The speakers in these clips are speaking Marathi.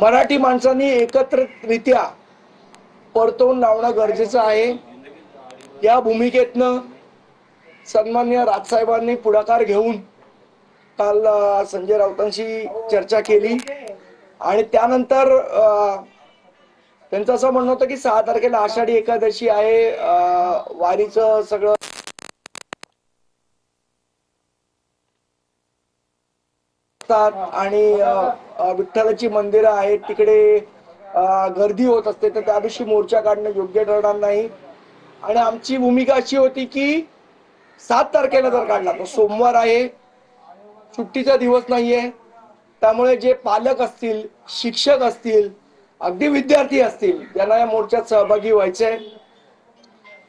मराठी माणसांनी एकत्रितरित्या परतवून लावणं गरजेचं आहे. या भूमिकेतनं सन्मान्य राजसाहेबांनी पुढाकार घेऊन काल संजय राऊतांशी चर्चा केली. आणि त्यानंतर त्यांचं असं म्हणणं होतं की सहा तारखेला आषाढी एकादशी आहे. वारीचं सगळं असतात आणि विठ्ठलाची मंदिरं आहेत तिकडे गर्दी होत असते तर त्या दिवशी मोर्चा काढणं योग्य ठरणार नाही. आणि आमची भूमिका अशी होती की सात तारखेला जर काढला तर सोमवार आहे सुट्टीचा दिवस नाहीये त्यामुळे जे पालक असतील शिक्षक असतील अगदी विद्यार्थी असतील ज्यांना या मोर्चात सहभागी व्हायचंय.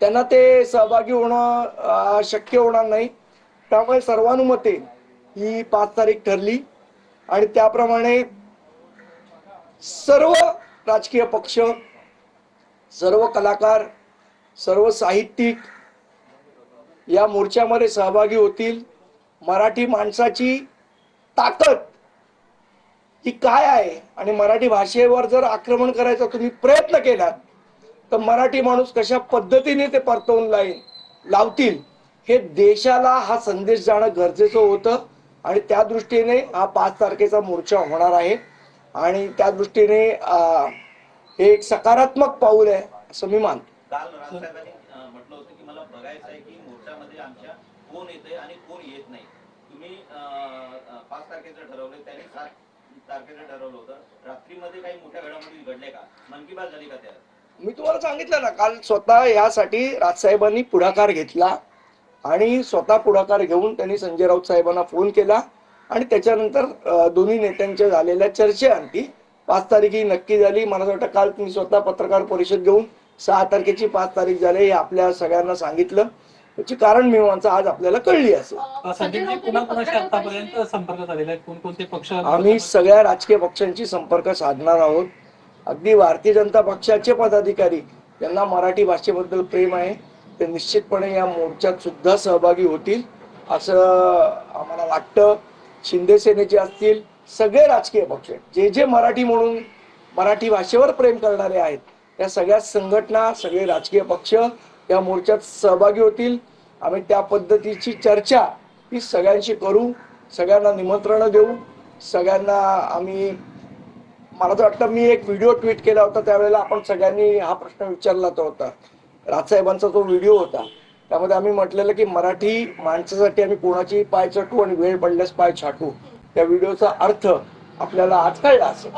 त्यांना ते सहभागी होणं शक्य होणार नाही. त्यामुळे सर्वानुमते ही पाच तारीख ठरली. आणि त्याप्रमाणे सर्व राजकीय पक्ष सर्व कलाकार सर्व साहित्यिक या मोर्चामध्ये सहभागी होतील. मराठी माणसाची ताकद ही काय आहे? आणि मराठी भाषेवर जर आक्रमण करायचा तुम्ही प्रयत्न केलात तर मराठी माणूस कशा पद्धतीने ते परतवून लाईल लावतील? हे देशाला हा संदेश जाणं गरजेचं होतं. आणि त्या दृष्टीने हा पाच तारखेचा मोर्चा होणार आहे. आणि त्या दृष्टीने हे एक सकारात्मक पाऊल आहे असं मी मानतो. काल राजसाहेबांनी अं, म्हटलं होतं की मला बघायचं आहे की मोर्चामध्ये आमच्या कोण येतंय आणि कोण येत नाही. तुम्ही अं, अं, पाच तारखेचं ठरवलं त्यांनी सात तारखेचं ठरवलं होतं. रात्रीमध्ये काही मोठ्या घडामोडी घडल्या का? मन की बात झाली का त्या मी तुम्हाला सांगितलं ना काल स्वतः यासाठी राजसाहेबांनी पुढाकार घेतला. आणि स्वतः पुढाकार घेऊन त्यांनी संजय राऊत साहेबांना फोन केला आणि त्याच्यानंतर दोन्ही नेत्यांच्या झालेल्या चर्चेअंती पाच तारीख ही नक्की झाली. मला असं वाटतं काल तुम्ही स्वतः पत्रकार परिषद घेऊन सहा तारखेची पाच तारीख झाली हे आपल्या सगळ्यांना सांगितलं. त्याची कारण मीमांसा आज आपल्याला कळली असेल कोणकोणते पक्ष आम्ही सगळ्या राजकीय पक्षांशी संपर्क साधणार आहोत. अगदी भारतीय जनता पक्षाचे पदाधिकारी ज्यांना मराठी भाषेबद्दल प्रेम आहे. ते निश्चितपणे या मोर्चात सुद्धा सहभागी होतील असं आम्हाला वाटतं. शिंदे सेनेचे असतील सगळे राजकीय पक्ष जे जे मराठी म्हणून मराठी भाषेवर प्रेम करणारे आहेत या सगळ्या संघटना सगळे राजकीय पक्ष या मोर्चात सहभागी होतील. आम्ही त्या पद्धतीची चर्चा ही सगळ्यांशी करू सगळ्यांना निमंत्रणं देऊ सगळ्यांना आम्ही मला तर वाटतं मी एक व्हिडिओ ट्विट केला होता त्यावेळेला आपण सगळ्यांनी हा प्रश्न विचारला तो होता. राजसाहेबांचा तो व्हिडिओ होता त्यामध्ये आम्ही म्हटलेलं की मराठी माणसासाठी आम्ही कोणाची पाय चटू आणि वेळ पडल्यास पाय छाटू त्या व्हिडिओचा अर्थ आपल्याला आज कळला असेल.